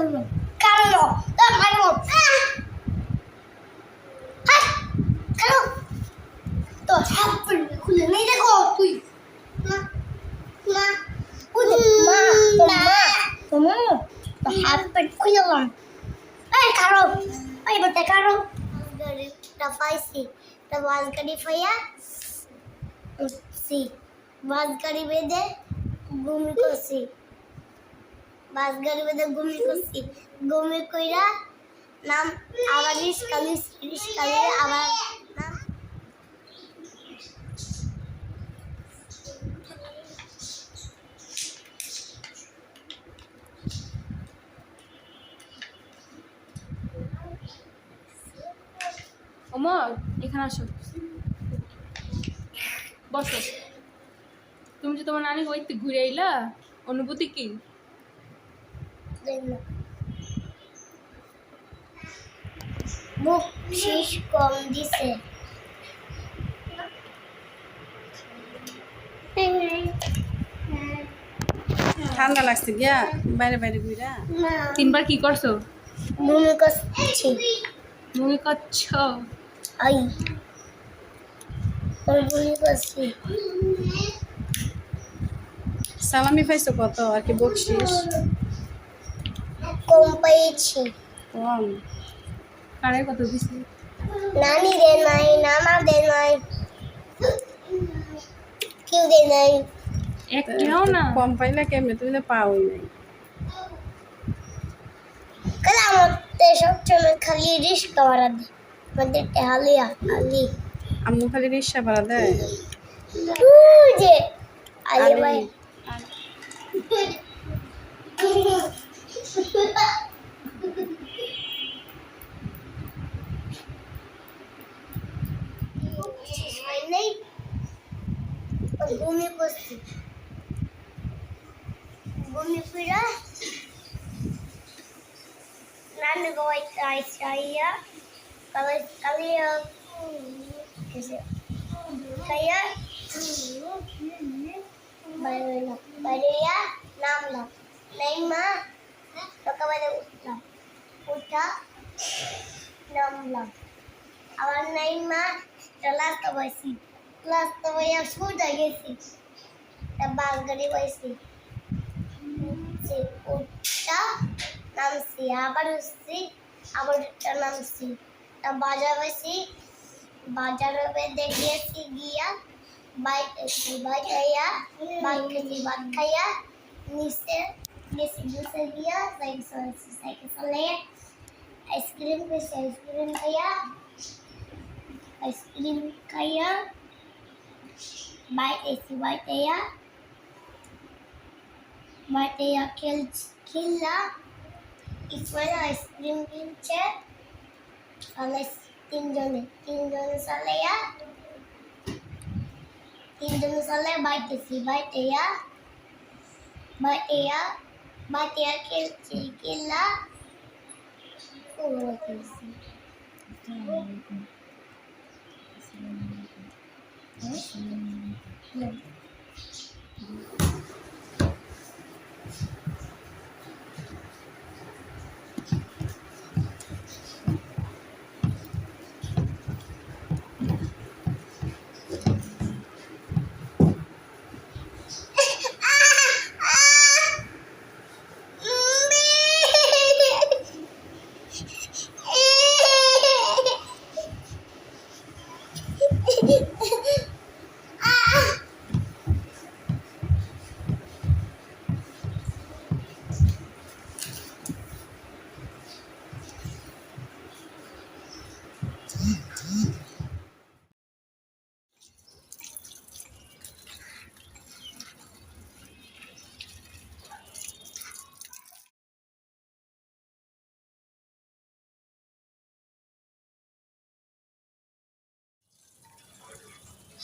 ধরবো কারণ তোর মারবো। কারণ তো হাত পড়বে খুলে নেই দেখো তুই। মা তো মা তো মা তো হাত পড় খুলে গেলাম। এই কারও। এই বলতে কারও। গাড়িটা পাইছি। তা বাস গাড়ি পাইয়া উঠছি। বাস গাড়ি বেঁধে ঘুমি করছি। বাস গাড়ি বেঁধে ঘুমি করছি ঘুমি কইরা নাম আবার রিস্কালি রিস্কালি আবার নাম ওমর এখানে আসো। বসো। তুমি যে তোমার নানি ওইতে ঘুরে আইলা, অনুভূতি কি? কম দিছে ঠান্ডা লাগছে গিয়া বাইরে বাইরে ঘুরা তিনবার কি করছ? ভূমি করছি মনে করছ আই। ভূমি করছি সালামি পাইছো কত? আর কি বকশিস? কম পেয়েছি। কম কারে কত দিছি নানি দে নাই নানা দে নাই কেউ দে নাই। এক একটাও না। কম পাইলে কেমনে? তুমি তো পাওই নাই। কারণ আমাদের সবসময় খালি রিস্কা ভাড়া দেয় আমাদের হালিয়া হালি আম্মু খালি রিক্সা ভাড়া দেয়? ওই যে আলে আরে, ভাই। নেই ঘুমি পড়ছি ঘুমি ফিরা নানি গোয়াই চাই চাইয়া কালে কালিয়া কেসে কাইয়া বাইরে বাইরে নামলাম নেই মা সকালে উঠলাম উঠা নামলাম আবার নাই মা লাস্ট পাইছি লাস্ট পাইয়া সোজা গেছি তা বাস গাড়ি পাইছি সে উঠা নামছি আবার উঠছি আবার উঠা নামছি তা বাজার পাইছি বাজারে বেঁধে গিয়েছি গিয়া বাইক এসছি বাইক খাইয়া ভাত খেয়েছি ভাত খাইয়া নিচে গেছি নিচে গিয়া সাইকেল চালাইছি সাইকেল চালাইয়া আইসক্রিম খেয়েছি আইসক্রিম খাইয়া আইসক্রিম খাইয়া বাইক এসছি বাইক খাইয়া বাইক খাইয়া খেল খেললা ইসমাইল আইসক্রিম কিনছে চালাই তিনজনে তিনজনে চালাইয়া তিনজনে চালাই বাইতেছি বাইতেয়া বাইতেয়া বাইতেয়া খেলছি খেললা ওগুলো খেলছি হুম।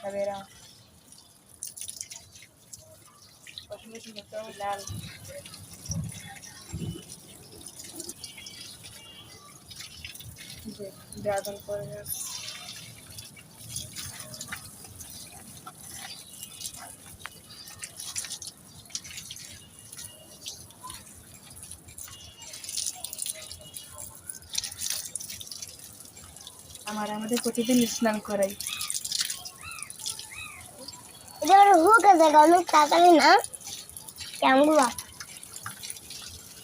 সাবেরা সুন্দর সুন্দর আমার আমাদের প্রতিদিন স্নান করাই। হুক আছে অনেক তাড়াতাড়ি না। কেমন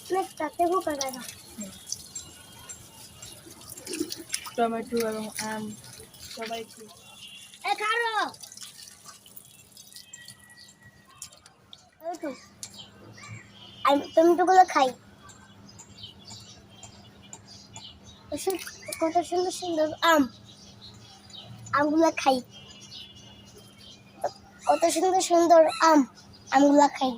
অনেক তাড়াতাড়ি হুক আছে টমেটো এবং আম টমেটোগুলো খাই। কত সুন্দর সুন্দর আম। আমগুলো খাই। কত সুন্দর সুন্দর আম আমগুলা খাই।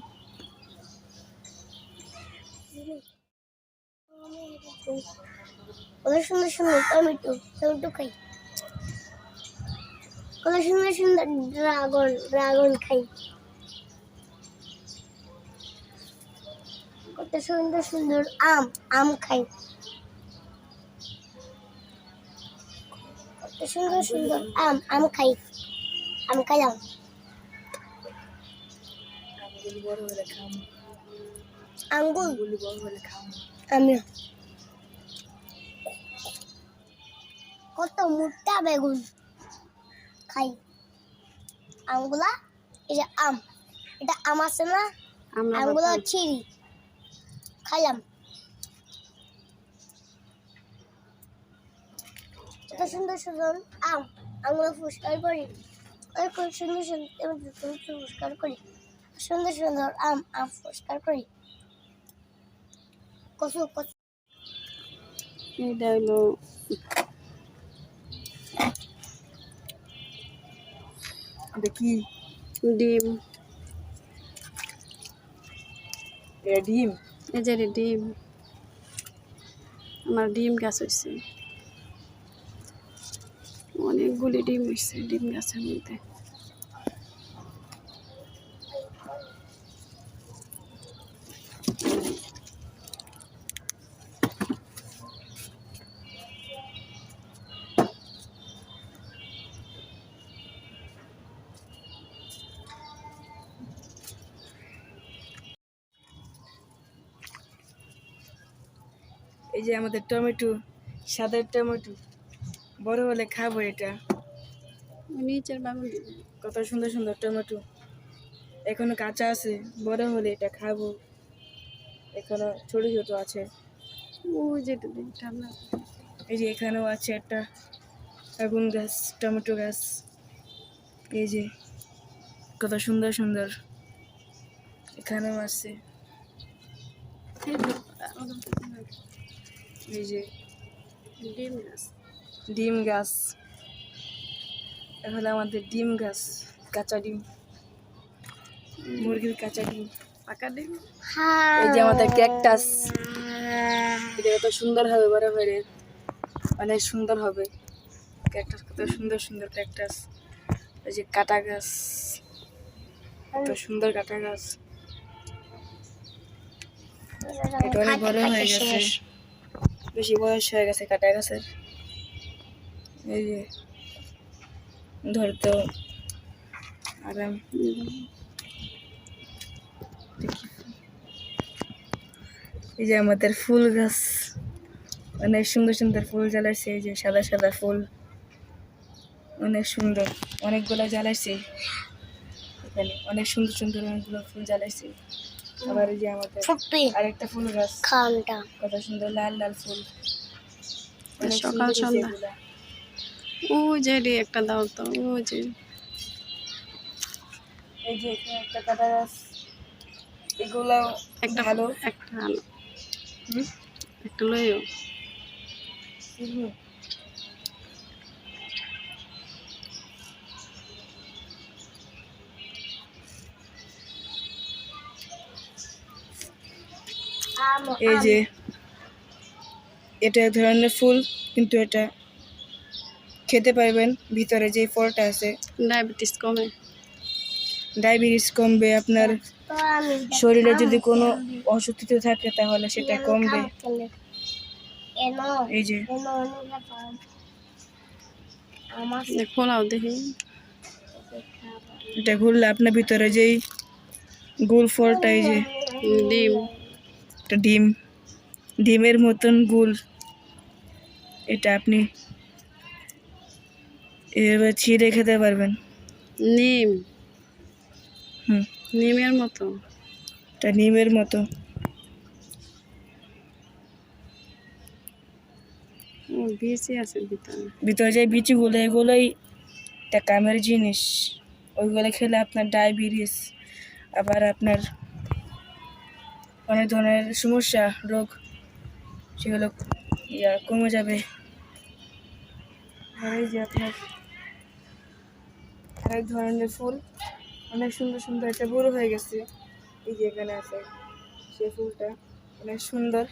কত সুন্দর সুন্দর টমেটো টমেটো খাই। কত সুন্দর সুন্দর ড্রাগন ড্রাগন খাই। কত সুন্দর সুন্দর আম আম খাই। কত সুন্দর সুন্দর আম আম খাই। আম খাইলাম। বড় হলে খাম। আঙ্গুল? বড় হলে খাম। আমি কত মোটা বেগুন? খাই। আমগুলা এটা আম। এটা আম আছে না? আমরা আমগুলো ছিঁড়ি খাইলাম। কত সুন্দর সুন্দর আম। আমগুলো পরিষ্কার করি। ওই খুব সুন্দর সুন্দর এবার করি। সুন্দর সুন্দর আম আম পরিষ্কার করি। কচু কচু। এটা হলো দেখি ডিম। ডিম? এই যে ডিম। আমার ডিম গাছ হয়েছে অনেকগুলি ডিম হয়েছে ডিম গাছের মধ্যে। এই যে আমাদের টমেটো সাদা টমেটো বড় হলে খাব এটা। নিচের বাগুন কত সুন্দর সুন্দর টমেটো। এখনও কাঁচা আছে বড় হলে এটা খাব। এখনও ছোট ছোট আছে। এই যে এখানেও আছে একটা আগুন গাছ টমেটো গাছ। এই যে কত সুন্দর সুন্দর এখানেও আছে। এই যে ডিম গাছ। ডিম গাছ। এখন আমাদের ডিম গাছ কাঁচা ডিম। মুরগির কাঁচা ডিম। পাকা ডিম? এই যে আমাদের ক্যাকটাস। এটা কত সুন্দর হবে বড় হয়ে অনেক সুন্দর হবে। ক্যাকটাস কত সুন্দর সুন্দর ক্যাকটাস। এই যে কাটা গাছ। কত সুন্দর কাটা গাছ। এটা অনেক বড় হয়ে গেছে। বেশি বয়স হয়ে গেছে কাটা গাছের এই যে ধরতো আরাম এই যে আমাদের ফুল গাছ, অনেক সুন্দর সুন্দর ফুল জ্বালাইছে, এই যে সাদা সাদা ফুল। অনেক সুন্দর, অনেকগুলো জ্বালাইছে। এখানে অনেক সুন্দর সুন্দর অনেকগুলো ফুল জ্বালাইছে। আবার এই যে আমাদের ফুপি আরেকটা ফুল গাছ। খানটা কত সুন্দর লাল লাল ফুল। সকাল সন্ধ্যা। ওই যে রে একটা দাও তো। ওই যে। এই যে এখানে একটা কাটা গাছ। এগুলো একটা ভালো। একটা হুম? একটা লইও। এই যে এটা এক ধরনের ফুল কিন্তু এটা খেতে পারবেন ভিতরে যে ফলটা আছে। ডায়াবেটিস কমে। ডায়াবেটিস কমবে আপনার শরীরে যদি কোনো অসুস্থতা থাকে তাহলে সেটা কমবে। এই যে। খোলাও দেখি। এটা ঘুরলে আপনার ভিতরে যেই গোল ফলটা এই যে। ডিম। একটা ডিম ডিমের মতন গোল এটা আপনি এভাবে ছিঁড়ে খেতে পারবেন। নিম? হুম। নিমের মতো? এটা নিমের মতো। বেশি আছে ভিতরে। ভিতরে যে বিচিগুলো এগুলোই একটা কামের জিনিস। ওইগুলো খেলে আপনার ডায়াবেটিস আবার আপনার অনেক ধরনের সমস্যা রোগ সেগুলো ইয়া কমে যাবে। আর এই যে আপনার আরেক ধরনের ফুল অনেক সুন্দর সুন্দর একটা বড় হয়ে গেছে। এই যে এখানে আছে সেই ফুলটা অনেক সুন্দর।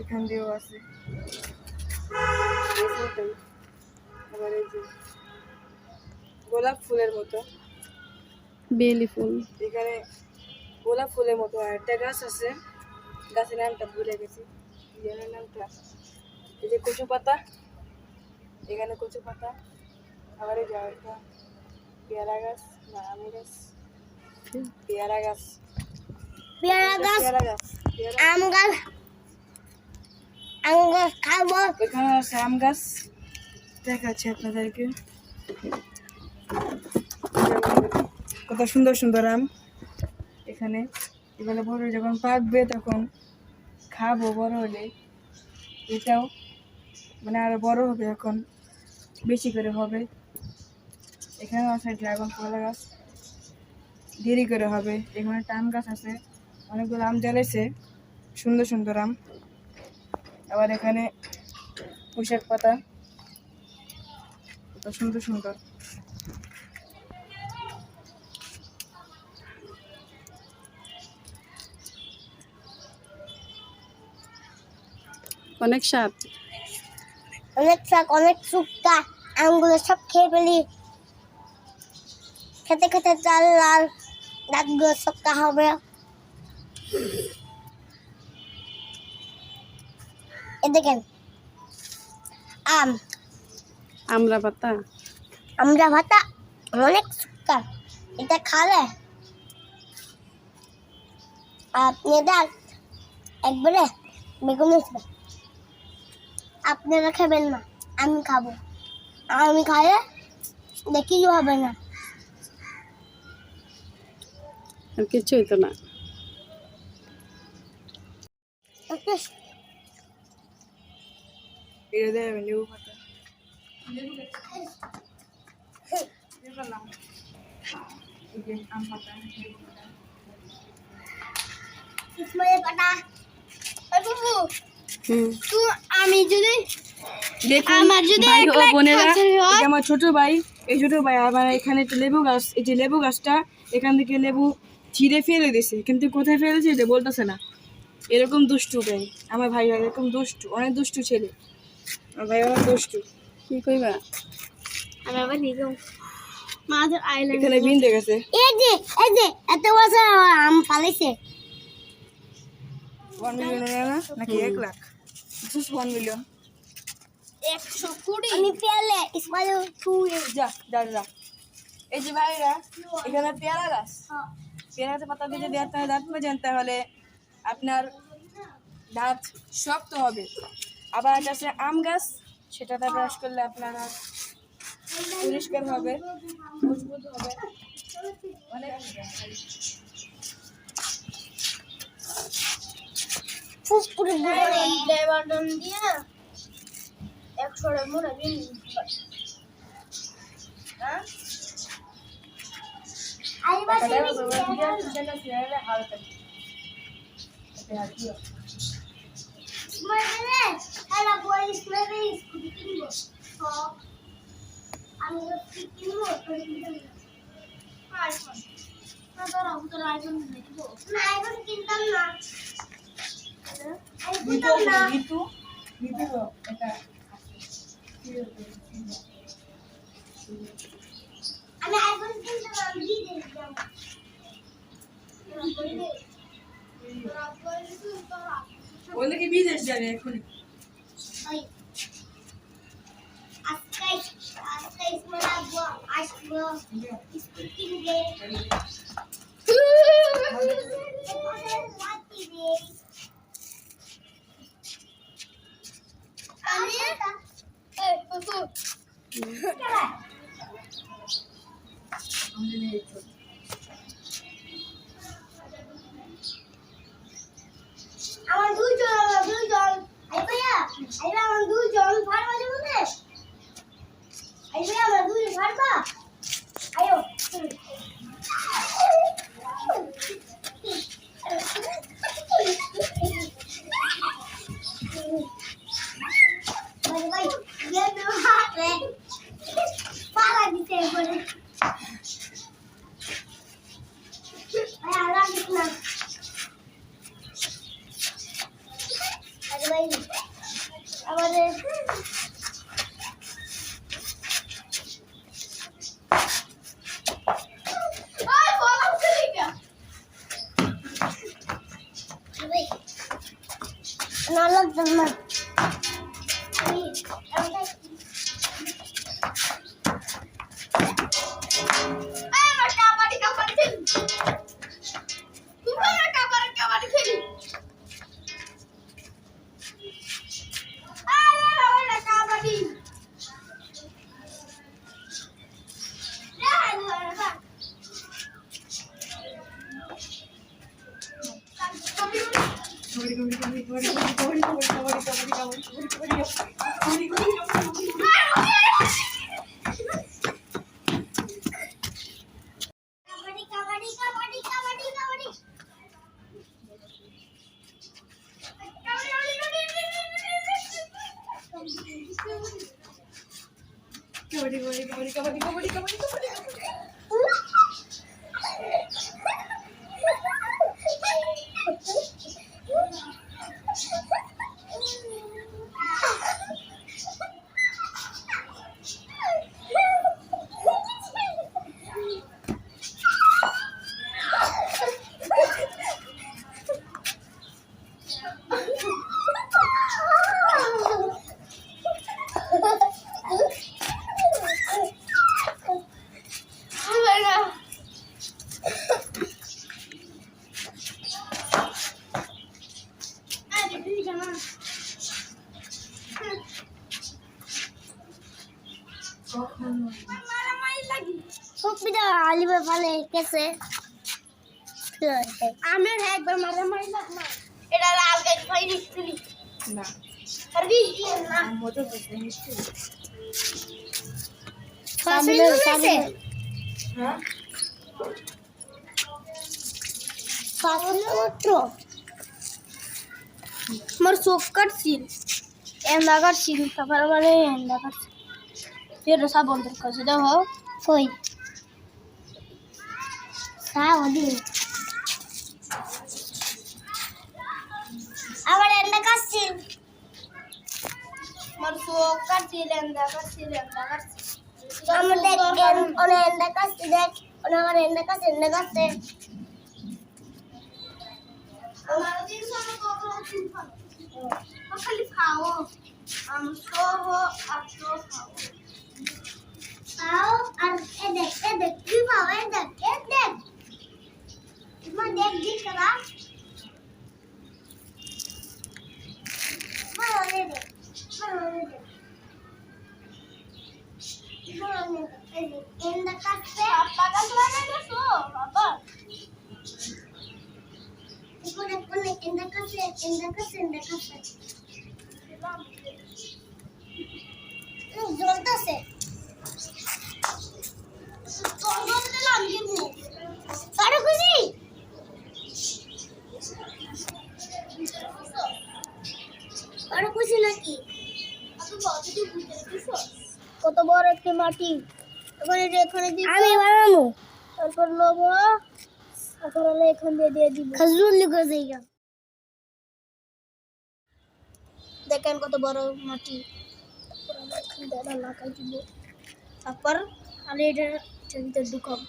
এখান দিয়েও আছে। আবার এই যে গোলাপ ফুলের মতো। বেলি ফুল। এখানে গোলাপ ফুলের মতো আর একটা গাছ আছে গাছের নামটা ভুলে গেছি কি নামটা এই যে কচু পাতা এখানে কচু পাতা আবার এই একটা পেয়ারা গাছ না আম গাছ পেয়ারা গাছ পেয়ারা গাছ পেয়ারা গাছ। আম গাছ আম গাছ খাব। এখানে আছে আম গাছ দেখাচ্ছি আপনাদেরকে। কত সুন্দর সুন্দর আম। এখানে। এগুলো বড় যখন পাকবে তখন খাব, বড় হলে এটাও মানে আরও বড় হবে এখন, বেশি করে হবে। এখানেও আছে ড্রাগন কলা গাছ, দেরি করে হবে। এখানে টান গাছ আছে, অনেকগুলো আম জ্বালাইছে, সুন্দর সুন্দর আম। আবার এখানে পুষাক পাতা সুন্দর সুন্দর। অনেক স্বাদ। অনেক শাক অনেক শুক্তা আমগুলো সব খেয়ে ফেলি। খেতে খেতে চাল লাল দাঁতগুলো শক্ত হবে। এ দেখেন আম। আমরা পাতা। আমরা ভাতা অনেক শুক্তা এটা খালে? আপনি দাঁত একবারে বেগুন আপনারা খাবেন না আমি খাব আমি খাইলে দেখি হবে না আর কিছু হইতো না একটু এটা আম যদি আমার যদি ভাই ও বোনেরা এটা আমার ছোট ভাই এই ছোট ভাই আবার এখানে একটা লেবু গাছ এই যে লেবু গাছটা এখান থেকে লেবু ছিঁড়ে ফেলে দিছে। কিন্তু কোথায় ফেলেছে এটা বলতেছে না। এরকম দুষ্টু ভাই। আমার ভাই এরকম দুষ্টু অনেক দুষ্টু ছেলে। আমার ভাই অনেক দুষ্টু। কি কইবা? আমি আবার নিয়ে যাব আইল্যান্ড এখানে বিন্দে গেছে। এই যে এই যে এত বছর আম পালিছে। ওয়ান মিলিয়ন না? নাকি এক লাখ? ওয়ান মিলিয়ন একশো কুড়ি? আমি পেলে ইসমাইল তুই যা যা যা। এই যে ভাইরা এখানে পেয়ারা গাছ। পাতা দিয়ে যদি আপনার দাঁত মেজেন তাহলে আপনার দাঁত শক্ত হবে। আবার এটা আছে আম গাছ সেটাতে ব্রাশ করলে আপনার হাত পরিষ্কার হবে মজবুত হবে। অনেক ফুসপুরে ঘুরে ড্রাইভারডন দিয়ে একশো মোড়া দিন হ্যাঁ? আইবা হালকা মানে এলা বই স্মেলে স্কুটি কিনবো। আমি স্কুটি কিনবো তো আইফোন না। ধরো তোর আইফোন দেখব না আইফোন কিনতাম না আইফোন কিনতাম না। ঋতু ঋতু এটা আমি আইফোন কিনতাম না আমি ওই নাকি বিদেশ যাবে আসব সুবিধা আলিবে ভালো কেসে আমি একবার মারামারি লাগলাম এটা লাল গাছ ভাই নিচ্ছিলি না আরে না মজা করতে নিশ্চয়ই সামনে সামনে হ্যাঁ মাত্র আমার চোখ কাটছিল এন্দা কাটছিল তারপরে মানে এন্দা কাটছিল ফের সাবন্তর কাছে দেখো কই সাবদি আবার এন্দা কাটছিল আমার চোখ কাটছিল এন্দা কাটছিল এন্দা কাটছিল আমার দেখ অনেক এন্দা কাটছে দেখ অনেক আমার এন্দা কাটছে এন্দা কাটছে খালি খাও আমি সহ আর তো খাও খাও আর এ দেখ এ দেখ কি খাও এ দেখ এ দেখ casa, en la casa, en la casa. কারও খুশি নাকি কত বড় একটি মাটি এখানে এখানে দিব আমি বানাবো তারপর লবো তারপর এখান দিয়ে দিয়ে দিব খাজুর লিখে যাইগা দেখেন কত বড় মাটি তারপর আমরা এখান দিয়ে লাগাই দিব তারপর আমি এটা ভিতরে ঢুকাবো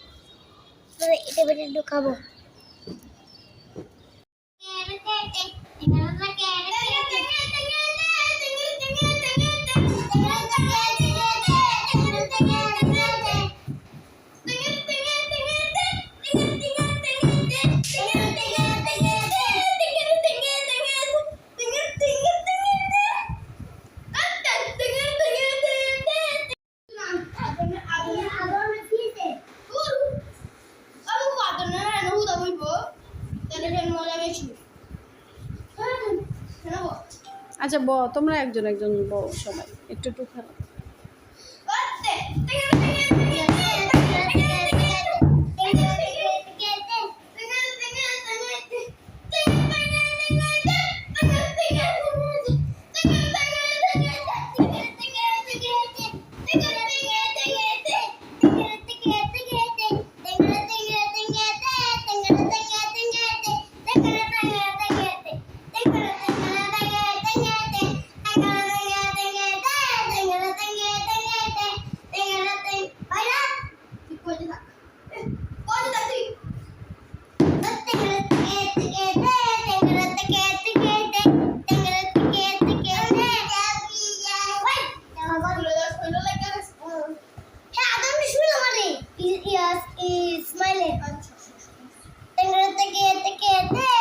এটা ভিতরে ঢুকাবো ব তোমরা একজন একজন বউ সবাই একটু একটু Hey!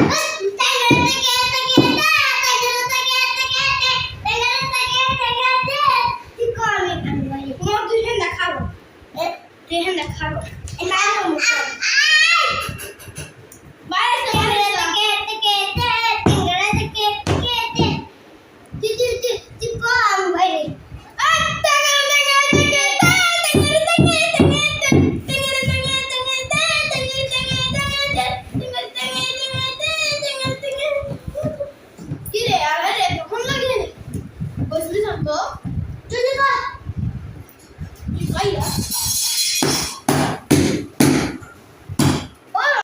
嗯你着说